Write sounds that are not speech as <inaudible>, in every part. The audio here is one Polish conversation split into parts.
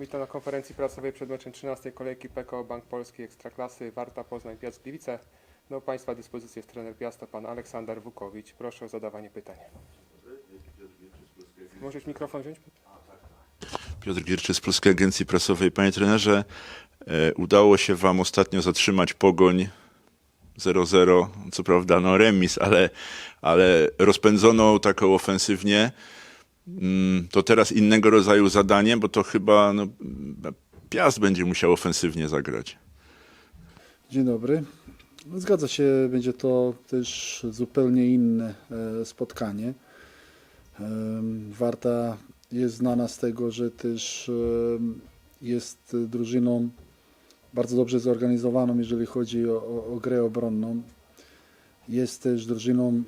Witam na konferencji prasowej przed meczem 13 kolejki PKO Bank Polski Ekstraklasy Warta Poznań Piast Gliwice. Do Państwa dyspozycji jest trener Piasta, pan Aleksander Wukowicz. Proszę o zadawanie pytań. Możesz mikrofon wziąć? Piotr Gierczy z Polskiej Agencji Prasowej. Panie trenerze, e, udało się Wam ostatnio zatrzymać pogoń 0-0, co prawda no remis, ale, ale rozpędzono taką ofensywnie. Mm, To teraz innego rodzaju zadanie, bo to chyba no, Piast będzie musiał ofensywnie zagrać. Dzień dobry. No, Zgadza się, będzie to też zupełnie inne e, spotkanie. Warta jest znana z tego, że też jest drużyną bardzo dobrze zorganizowaną, jeżeli chodzi o, o, o grę obronną. Jest też drużyną,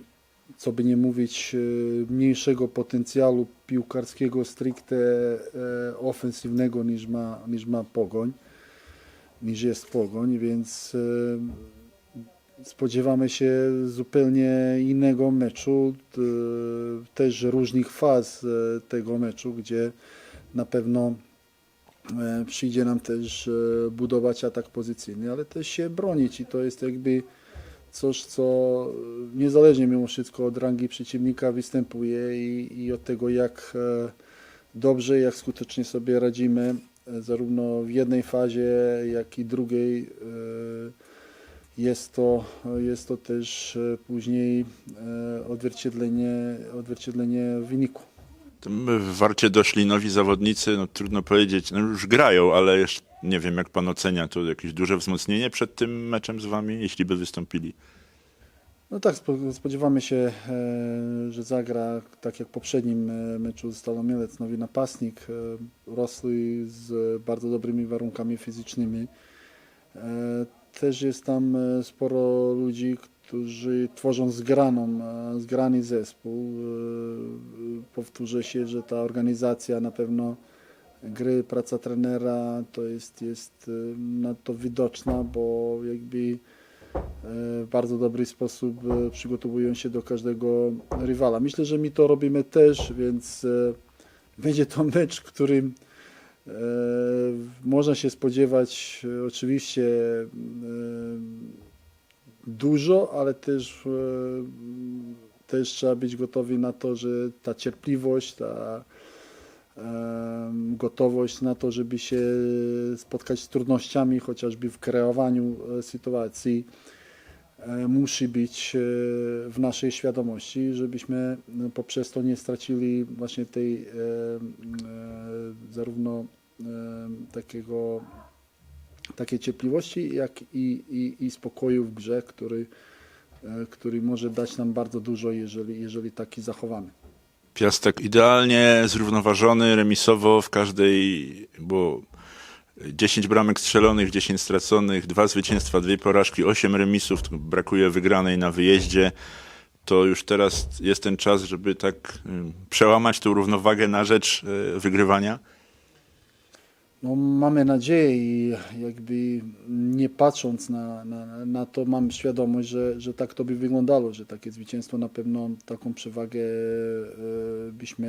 co by nie mówić, e, mniejszego potencjału piłkarskiego stricte e, ofensywnego niż ma, niż ma Pogoń niż jest Pogoń, więc e, spodziewamy się zupełnie innego meczu, też różnych faz tego meczu, gdzie na pewno przyjdzie nam też budować atak pozycyjny, ale też się bronić i to jest jakby coś, co niezależnie mimo wszystko od rangi przeciwnika występuje i, i od tego, jak e, dobrze, jak skutecznie sobie radzimy, e, zarówno w jednej fazie, jak i drugiej. e, Jest to, jest to też e, później e, odzwierciedlenie, odzwierciedlenie wyniku. W Warcie doszli nowi zawodnicy, no trudno powiedzieć, no już grają, ale jeszcze nie wiem jak Pan ocenia, to jakieś duże wzmocnienie przed tym meczem z Wami, jeśli by wystąpili? No tak, spo- spodziewamy się, e, że zagra tak jak w poprzednim e, meczu z Stalą Mielec, nowy napastnik, e, rosły z bardzo dobrymi warunkami fizycznymi. Też jest tam sporo ludzi, którzy tworzą zgraną, zgrany zespół. Powtórzę się, że ta organizacja na pewno gry, praca trenera to jest, jest e, nadto widoczna, bo jakby w bardzo dobry sposób e, przygotowują się do każdego rywala. Myślę, że my to robimy też, więc będzie to <laughs> mecz, którym można się spodziewać oczywiście dużo, ale też, też trzeba być gotowi na to, że ta cierpliwość, ta gotowość na to, żeby się spotkać z trudnościami, chociażby w kreowaniu e, sytuacji, e, musi być e, w naszej świadomości, żebyśmy no, poprzez to nie stracili właśnie tej zarówno takiego takiej cierpliwości, jak i, i, i spokoju w grze, który, który może dać nam bardzo dużo, jeżeli, jeżeli taki zachowamy. Piastek idealnie zrównoważony, remisowo w każdej, bo 10 bramek strzelonych, 10 straconych, dwa zwycięstwa, dwie porażki, 8 remisów, brakuje wygranej na wyjeździe. To już teraz jest ten czas, żeby tak przełamać tą równowagę na rzecz y, wygrywania. No, mamy nadzieję i jakby nie patrząc na, na, na to, mam świadomość, że, że tak to by wyglądało, że takie zwycięstwo na pewno taką przewagę e, byśmy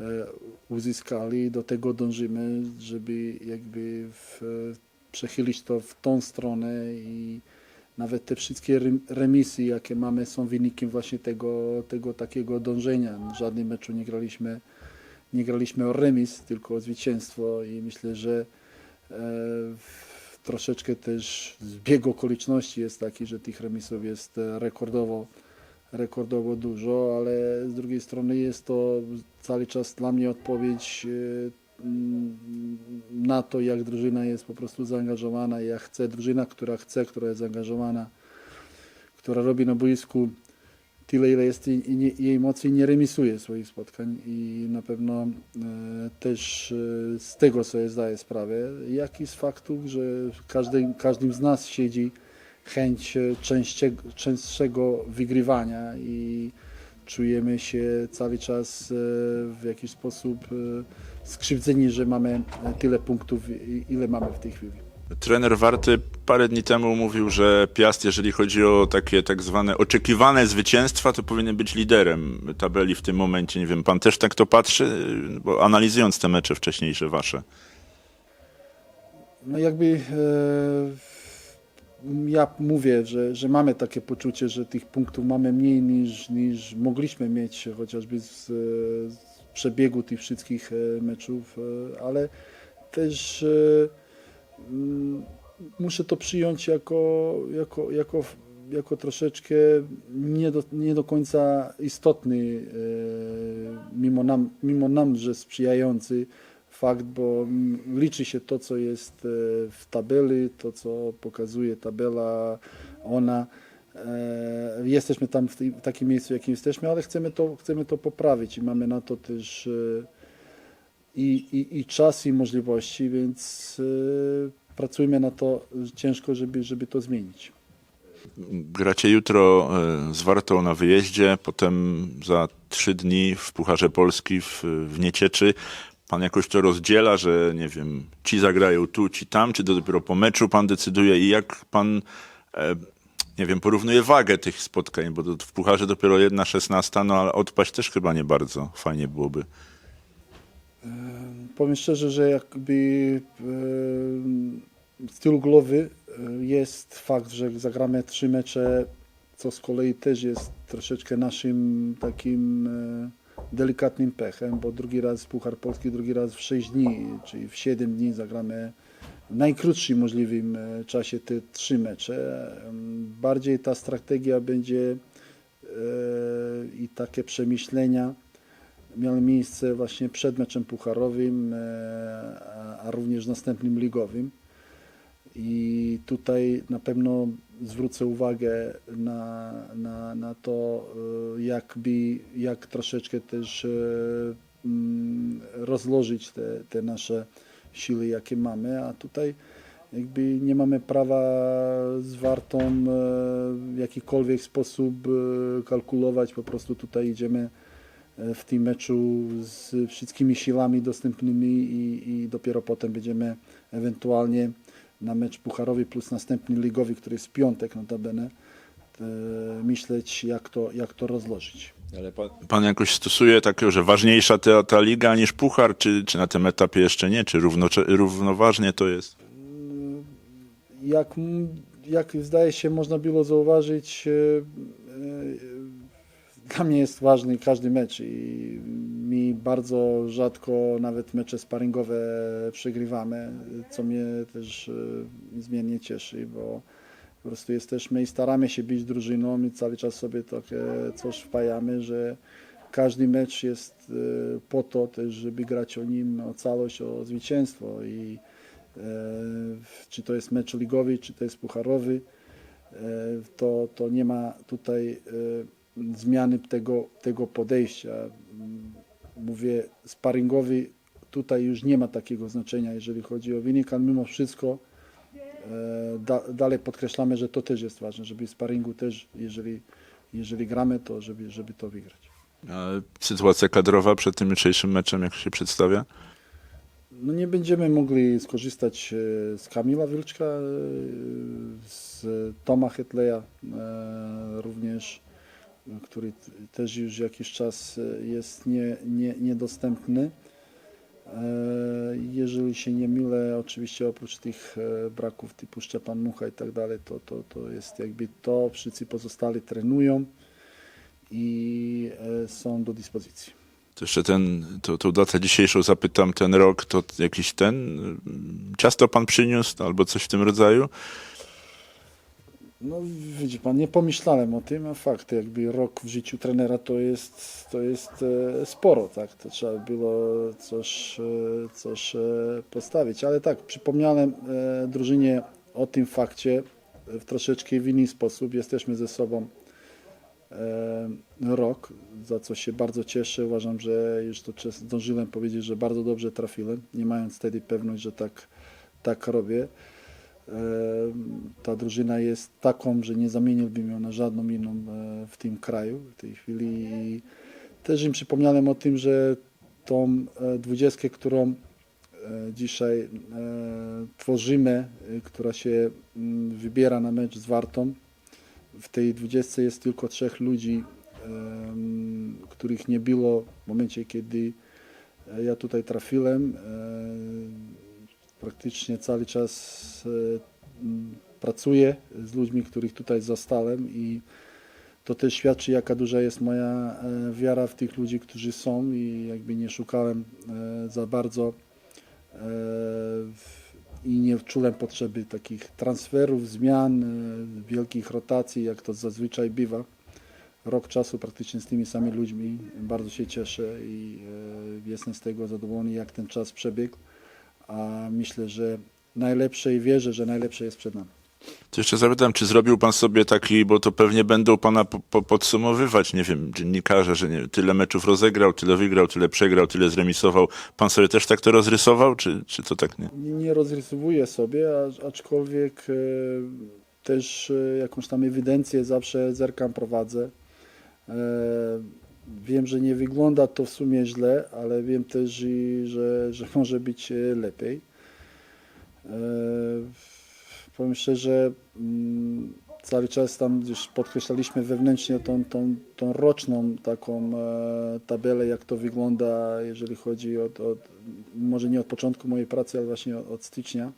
e, uzyskali. Do tego dążymy, żeby jakby w, przechylić to w tą stronę i nawet te wszystkie rem- remisy, jakie mamy, są wynikiem właśnie tego, tego takiego dążenia. W żadnym meczu nie graliśmy nie graliśmy o remis, tylko o zwycięstwo i myślę, że e, troszeczkę też zbieg okoliczności jest taki, że tych remisów jest e, rekordowo, rekordowo dużo, ale z drugiej strony jest to cały czas dla mnie odpowiedź e, mm, na to, jak drużyna jest po prostu zaangażowana, jak chce, drużyna, która chce, która jest zaangażowana, która robi na boisku tyle, ile jest i nie, jej mocy nie remisuje swoich spotkań i na pewno e, też e, z tego sobie zdaję sprawę, jak i z faktu, że w każdym, z nas siedzi chęć e, częściego, częstszego wygrywania i czujemy się cały czas w jakiś sposób skrzywdzeni, że mamy tyle punktów, ile mamy w tej chwili. Trener Warty parę dni temu mówił, że Piast, jeżeli chodzi o takie tak zwane oczekiwane zwycięstwa, to powinien być liderem tabeli w tym momencie. Nie wiem, pan też tak to patrzy, bo analizując te mecze wcześniejsze wasze. No jakby e, ja mówię, że, że mamy takie poczucie, że tych punktów mamy mniej niż, niż mogliśmy mieć chociażby z, z przebiegu tych wszystkich e, meczów, e, ale też e, muszę to przyjąć jako, jako, jako, jako troszeczkę nie do, nie do końca istotny, e, mimo nam, mimo nam, że sprzyjający fakt, bo mm, liczy się to, co jest e, w tabeli, to, co pokazuje tabela, ona. E, Jesteśmy tam w, takim miejscu, jakim jesteśmy, ale chcemy to, chcemy to poprawić i mamy na to też i, i, i czas, i możliwości, więc e, pracujemy na to ciężko, żeby, żeby to zmienić. Gracie jutro e, z Wartą na wyjeździe, potem za trzy dni w Pucharze Polski w, w Niecieczy. Pan jakoś to rozdziela, że nie wiem, ci zagrają tu, ci tam, czy to dopiero po meczu pan decyduje i jak pan, e, nie wiem, porównuje wagę tych spotkań, bo w Pucharze dopiero jedna szesnasta, no ale odpaść też chyba nie bardzo fajnie byłoby. Powiem szczerze, że jakby z tyłu głowy jest fakt, że zagramy trzy mecze, co z kolei też jest troszeczkę naszym takim delikatnym pechem, bo drugi raz Puchar Polski, drugi raz w 6 dni, czyli w 7 dni zagramy w najkrótszym możliwym czasie te trzy mecze. Bardziej ta strategia będzie e, i takie przemyślenia miały miejsce właśnie przed meczem pucharowym, e, a- również następnym ligowym. I tutaj na pewno zwrócę uwagę na, na, na to, e, jakby, jak troszeczkę też e, mm, rozłożyć te, te nasze siły, jakie mamy, a tutaj jakby nie mamy prawa z wartą w jakikolwiek sposób kalkulować, po prostu tutaj idziemy w tym meczu z wszystkimi siłami dostępnymi i, i dopiero potem będziemy ewentualnie na mecz pucharowy plus następny ligowy, który jest w piątek notabene, e, myśleć jak to, jak to rozłożyć. Ale pan, pan jakoś stosuje takiego, że ważniejsza ta, ta liga niż puchar, czy, czy na tym etapie jeszcze nie, czy równo, równoważnie to jest? Jak, jak zdaje się można było zauważyć, e, e, dla mnie jest ważny każdy mecz i mi bardzo rzadko nawet mecze sparingowe przegrywamy, co mnie też e, niezmiernie cieszy, bo po prostu jesteśmy i staramy się być drużyną i cały czas sobie takie coś wpajamy, że każdy mecz jest e, po to też, żeby grać o nim, o całość, o zwycięstwo i e, czy to jest mecz ligowy, czy to jest pucharowy, to, to nie ma tutaj zmiany tego, tego podejścia. Mówię, sparingowy tutaj już nie ma takiego znaczenia, jeżeli chodzi o wynik, ale mimo wszystko e, da, dalej podkreślamy, że to też jest ważne, żeby sparingu też, jeżeli, jeżeli gramy, to żeby, żeby to wygrać. A sytuacja kadrowa przed tym jutrzejszym meczem, jak się przedstawia? No nie będziemy mogli skorzystać e, z Kamila Wilczka, e, z Toma Hetleya również, który też już jakiś czas e, jest nie, nie, niedostępny. E, Jeżeli się nie mylę, oczywiście oprócz tych e, braków typu Szczepan Mucha i tak dalej, to, to, to jest jakby to, wszyscy pozostali trenują i są do dyspozycji. To jeszcze ten, to, tą datę dzisiejszą zapytam, ten rok, to jakiś ten, ciasto pan przyniósł, albo coś w tym rodzaju? No widzi pan, nie pomyślałem o tym, a fakt, jakby rok w życiu trenera to jest, to jest e, sporo, tak, to trzeba było coś, e, coś e, postawić, ale tak, przypomniałem e, drużynie o tym fakcie w troszeczkę w inny sposób, jesteśmy ze sobą e, rok, za co się bardzo cieszę, uważam, że już to zdążyłem powiedzieć, że bardzo dobrze trafiłem, nie mając wtedy pewność, że tak, tak robię. Ta drużyna jest taką, że nie zamieniłbym ją na żadną inną e, w tym kraju w tej chwili. I też im przypomniałem o tym, że tą e, dwudziestkę, którą e, dzisiaj tworzymy, która się wybiera na mecz z Wartą, w tej dwudziestce jest tylko trzech ludzi, których nie było w momencie, kiedy ja tutaj trafiłem. Praktycznie cały czas e, pracuję z ludźmi, których tutaj zostałem i to też świadczy, jaka duża jest moja e, wiara w tych ludzi, którzy są i jakby nie szukałem e, za bardzo i nie czułem potrzeby takich transferów, zmian, wielkich rotacji, jak to zazwyczaj bywa. Rok czasu praktycznie z tymi samymi ludźmi. Bardzo się cieszę i jestem z tego zadowolony, jak ten czas przebiegł. A myślę, że najlepsze i wierzę, że najlepsze jest przed nami. To jeszcze zapytam, czy zrobił pan sobie taki, bo to pewnie będą pana po, po, podsumowywać, nie wiem, dziennikarze, że nie, tyle meczów rozegrał, tyle wygrał, tyle przegrał, tyle zremisował. Pan sobie też tak to rozrysował, czy, czy to tak nie? Nie, rozrysowuję sobie, aczkolwiek e, też e, jakąś tam ewidencję zawsze zerkam, prowadzę. E, wiem, że nie wygląda to w sumie źle, ale wiem też, że, że <laughs> może być e, lepiej. E, powiem szczerze, mm, cały czas tam gdzieś podkreślaliśmy wewnętrznie tą, tą, tą roczną taką e, tabelę, jak to wygląda, jeżeli chodzi o, o może nie od początku mojej pracy, ale właśnie od, od stycznia,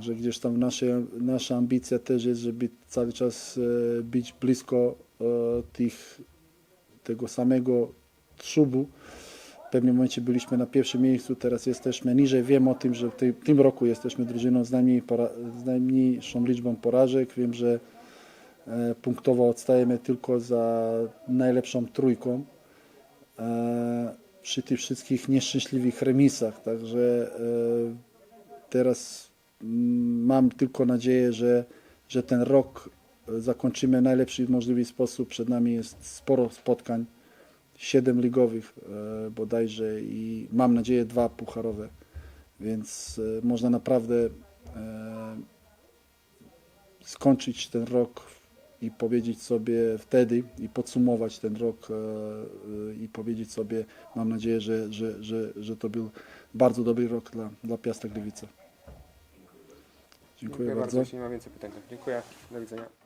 że gdzieś tam nasze, nasza ambicja też jest, żeby cały czas być blisko tych, tego samego szubu. W pewnym momencie byliśmy na pierwszym miejscu, teraz jesteśmy niżej. Wiem o tym, że w tej, tym roku jesteśmy drużyną z, najmniej z najmniejszą liczbą porażek. Wiem, że e, punktowo odstajemy tylko za najlepszą trójką e, przy tych wszystkich nieszczęśliwych remisach. Także e, teraz mm, mam tylko nadzieję, że, że ten rok zakończymy w najlepszy możliwy sposób. Przed nami jest sporo spotkań, siedem ligowych e, bodajże i mam nadzieję dwa pucharowe, więc e, można naprawdę e, skończyć ten rok i powiedzieć sobie wtedy i podsumować ten rok i powiedzieć sobie, mam nadzieję, że, że, że, że to był bardzo dobry rok dla, dla Piasta Gliwice. Dziękuję, bardzo. Jeśli nie ma więcej pytań, dziękuję. Do widzenia.